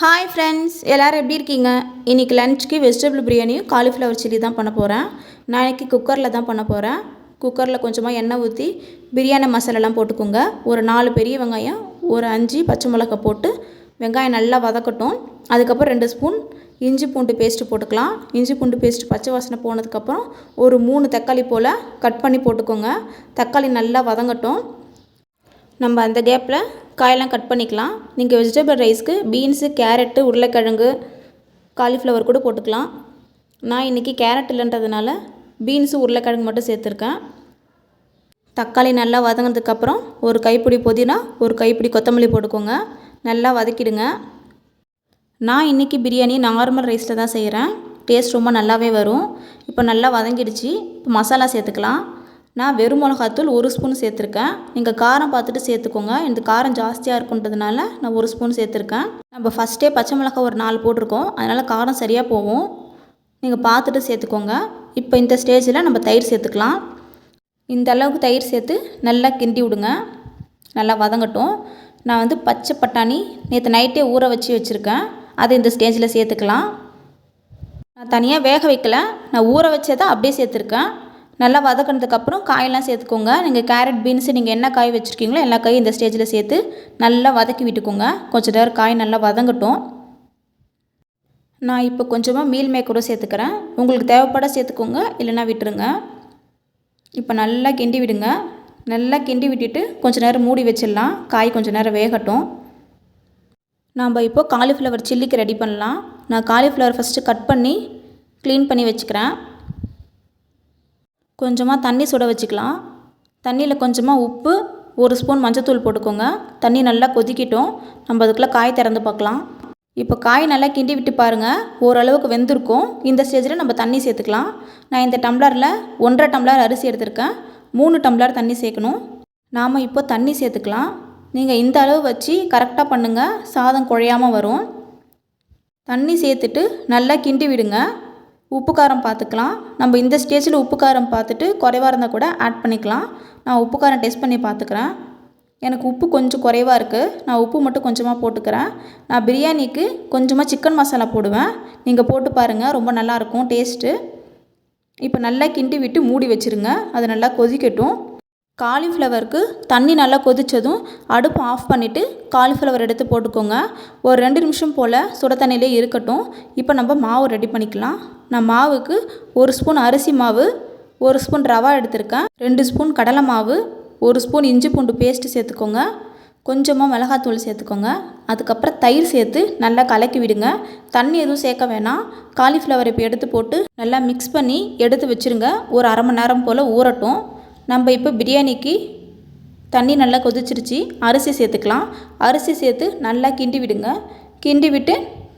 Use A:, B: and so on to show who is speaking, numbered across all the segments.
A: Hi friends எல்லோரும் எப்படி இருக்கீங்க? இன்றைக்கி லன்ச்சுக்கு வெஜிடபிள் பிரியாணியும் காலிஃப்ளவர் சில்லி தான் பண்ண போகிறேன் நான் இன்றைக்கி குக்கரில் தான் பண்ண போகிறேன் குக்கரில் கொஞ்சமாக எண்ணெய் ஊற்றி பிரியாணி மசாலாலாம் போட்டுக்கோங்க. ஒரு நாலு பெரிய வெங்காயம் ஒரு அஞ்சு பச்சை மிளகா போட்டு வெங்காயம் நல்லா வதக்கட்டும். அதுக்கப்புறம் ரெண்டு ஸ்பூன் இஞ்சி பூண்டு பேஸ்ட்டு போட்டுக்கலாம். இஞ்சி பூண்டு பேஸ்ட்டு பச்சை வாசனை போனதுக்கப்புறம் ஒரு மூணு தக்காளி போல் கட் பண்ணி போட்டுக்கோங்க. தக்காளி நல்லா வதங்கட்டும். நம்ம அந்த கேப்பில் காயெல்லாம் கட் பண்ணிக்கலாம். நீங்கள் வெஜிடபிள் ரைஸ்க்கு பீன்ஸு கேரட்டு உருளைக்கிழங்கு காலிஃப்ளவர் கூட போட்டுக்கலாம். நான் இன்றைக்கி கேரட் இல்லைன்றதுனால பீன்ஸு உருளைக்கிழங்கு மட்டும் சேர்த்துருக்கேன். தக்காளி நல்லா வதங்கினதுக்கப்புறம் ஒரு கைப்பிடி புதினா ஒரு கைப்பிடி கொத்தமல்லி போட்டுக்கோங்க. நல்லா வதக்கிடுங்க. நான் இன்றைக்கி பிரியாணி நார்மல் ரைஸில் தான் செய்கிறேன் டேஸ்ட் ரொம்ப நல்லாவே வரும். இப்போ நல்லா வதங்கிடுச்சு. இப்போ மசாலா சேர்த்துக்கலாம். நான் வெறும் மிளகாத்தூள் ஒரு ஸ்பூன் சேர்த்துருக்கேன். நீங்கள் காரம் பார்த்துட்டு சேர்த்துக்கோங்க. இந்த காரம் ஜாஸ்தியாக இருக்குன்றதுனால நான் ஒரு ஸ்பூன் சேர்த்துருக்கேன். நம்ம ஃபஸ்ட்டே பச்சை மிளகா ஒரு நாலு போட்டிருக்கோம். அதனால் காரம் சரியாக போகும். நீங்கள் பார்த்துட்டு சேர்த்துக்கோங்க. இப்போ இந்த ஸ்டேஜில் நம்ம தயிர் சேர்த்துக்கலாம். இந்த அளவுக்கு தயிர் சேர்த்து நல்லா கிண்டி விடுங்க. நல்லா வதங்கட்டும். நான் வந்து பச்சை பட்டாணி நேற்று நைட்டே ஊற வச்சு வச்சுருக்கேன். அதை இந்த ஸ்டேஜில் சேர்த்துக்கலாம். நான் தனியாக வேக வைக்கலை. நான் ஊற வச்சதை அப்படியே சேர்த்துருக்கேன். நல்லா வதக்கினதுக்கப்புறம் காயெல்லாம் சேர்த்துக்கோங்க. நீங்கள் கேரட் பீன்ஸு நீங்கள் என்ன காய் வச்சுருக்கீங்களோ எல்லா காயும் இந்த ஸ்டேஜில் சேர்த்து நல்லா வதக்கி விட்டுக்கோங்க. கொஞ்சம் நேரம் காய் நல்லா வதங்கட்டும். நான் இப்போ கொஞ்சமாக மீல் மேக்கரும் சேர்த்துக்கிறேன். உங்களுக்கு தேவைப்பட சேர்த்துக்கோங்க இல்லைனா விட்டுருங்க. இப்போ நல்லா கிண்டி விடுங்க. நல்லா கிண்டி விட்டுட்டு கொஞ்சம் நேரம் மூடி வச்சிடலாம். காய் கொஞ்சம் நேரம் வேகட்டும். நாம் இப்போ காலிஃப்ளவர் சில்லிக்கு ரெடி பண்ணலாம். நான் காலிஃப்ளவர் ஃபஸ்ட்டு கட் பண்ணி க்ளீன் பண்ணி வச்சுக்கிறேன். கொஞ்சமாக தண்ணி சுட வச்சுக்கலாம். தண்ணியில் கொஞ்சமாக உப்பு ஒரு ஸ்பூன் மஞ்சத்தூள் போட்டுக்கோங்க. தண்ணி நல்லா கொதிக்கிட்டோம். நம்ம அதுக்குள்ளே காய் திறந்து பார்க்கலாம். இப்போ காய் நல்லா கிண்டி விட்டு பாருங்கள் ஓரளவுக்கு வெந்திருக்கும். இந்த ஸ்டேஜில் நம்ம தண்ணி சேர்த்துக்கலாம். நான் இந்த டம்ளரில் ஒன்றரை டம்ளர் அரிசி எடுத்திருக்கேன். மூணு டம்ளர் தண்ணி சேர்க்கணும். நாம் இப்போ தண்ணி சேர்த்துக்கலாம். நீங்கள் இந்த அளவு வச்சு கரெக்டாக பண்ணுங்கள் சாதம் குழையாமல் வரும். தண்ணி சேர்த்துட்டு நல்லா கிண்டி விடுங்க. உப்பு காரம் பார்த்துக்கலாம். நம்ம இந்த ஸ்டேஜில் உப்பு காரம் பார்த்துட்டு குறைவாக இருந்தால் கூட ஆட் பண்ணிக்கலாம். நான் உப்பு காரம் டெஸ்ட் பண்ணி பார்த்துக்கிறேன். எனக்கு உப்பு கொஞ்சம் குறைவாக இருக்குது நான் உப்பு மட்டும் கொஞ்சமாக போட்டுக்கிறேன். நான் பிரியாணிக்கு கொஞ்சமாக சிக்கன் மசாலா போடுவேன். நீங்கள் போட்டு பாருங்கள் ரொம்ப நல்லாயிருக்கும் டேஸ்ட்டு இப்போ நல்லா கிண்டி விட்டு மூடி வச்சுருங்க. அது நல்லா கொதிக்கட்டும். காலிஃப்ளவருக்கு தண்ணி நல்லா கொதித்ததும் அடுப்பு ஆஃப் பண்ணிவிட்டு காலிஃப்ளவர் எடுத்து போட்டுக்கோங்க. ஒரு ரெண்டு நிமிஷம் போல் சுட தண்ணியிலே இருக்கட்டும். இப்போ நம்ம மாவு ரெடி பண்ணிக்கலாம். நான் மாவுக்கு ஒரு ஸ்பூன் அரிசி மாவு ஒரு ஸ்பூன் ரவா எடுத்திருக்கேன். ரெண்டு ஸ்பூன் கடலை மாவு ஒரு ஸ்பூன் இஞ்சி பூண்டு பேஸ்ட்டு சேர்த்துக்கோங்க. கொஞ்சமாக மிளகாத்தூள் சேர்த்துக்கோங்க. அதுக்கப்புறம் தயிர் சேர்த்து நல்லா கலக்கி விடுங்க. தண்ணி எதுவும் சேர்க்க வேணாம். காலிஃப்ளவர் இப்போ எடுத்து போட்டு நல்லா மிக்ஸ் பண்ணி எடுத்து வச்சுருங்க. ஒரு அரை மணி நேரம் போல் ஊறட்டும். நம்ம இப்போ பிரியாணிக்கு தண்ணி நல்லா கொதிச்சிருச்சு அரிசி சேர்த்துக்கலாம். அரிசி சேர்த்து நல்லா கிண்டி விடுங்க. கிண்டி விட்டு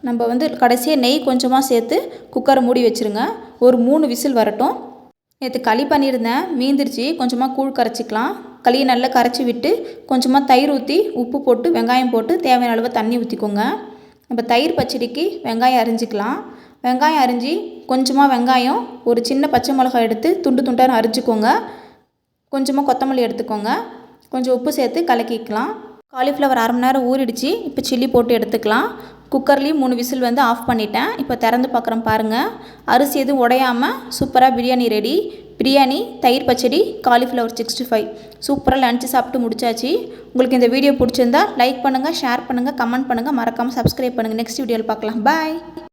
A: நம்ம வந்து கடைசியாக நெய் கொஞ்சமாக சேர்த்து குக்கரை மூடி வச்சுருங்க. ஒரு மூணு விசில் வரட்டும். நேற்று களி பண்ணியிருந்தேன் மீந்திருச்சு. கொஞ்சமாக கூழ் கரைச்சிக்கலாம். களியை நல்லா கரைச்சி விட்டு கொஞ்சமாக தயிர் ஊற்றி உப்பு போட்டு வெங்காயம் போட்டு தேவையான அளவு தண்ணி ஊற்றிக்கோங்க நம்ம தயிர் பச்சடிக்கு வெங்காயம் அரிஞ்சிக்கலாம். வெங்காயம் அரிஞ்சு கொஞ்சமாக வெங்காயம் ஒரு சின்ன பச்சை மிளகாய் எடுத்து துண்டு துண்டாக அரிஞ்சிக்கோங்க. கொஞ்சமாக கொத்தமல்லி எடுத்துக்கோங்க. கொஞ்சம் உப்பு சேர்த்து கலக்கிக்கலாம். காலிஃப்ளவர் அரை மணி நேரம் ஊறிடுச்சு. இப்போ சில்லி போட்டு எடுத்துக்கலாம். குக்கர்லேயும் மூணு விசில் வந்து ஆஃப் பண்ணிட்டேன். இப்போ திறந்து பார்க்குறேன் பாருங்கள் அரிசி எதுவும் உடையாமல் சூப்பராக பிரியாணி ரெடி. பிரியாணி தயிர் பச்சடி காலிஃப்ளவர் சிக்ஸ்டி ஃபைவ் சூப்பராக லஞ்சு சாப்பிட்டு முடிச்சாச்சு. உங்களுக்கு இந்த வீடியோ பிடிச்சிருந்தா லைக் பண்ணுங்கள் ஷேர் பண்ணுங்கள் கமெண்ட் பண்ணுங்கள் மறக்காமல் சப்ஸ்கிரைப் பண்ணுங்கள் நெக்ஸ்ட் வீடியோவில் பார்க்கலாம். பாய்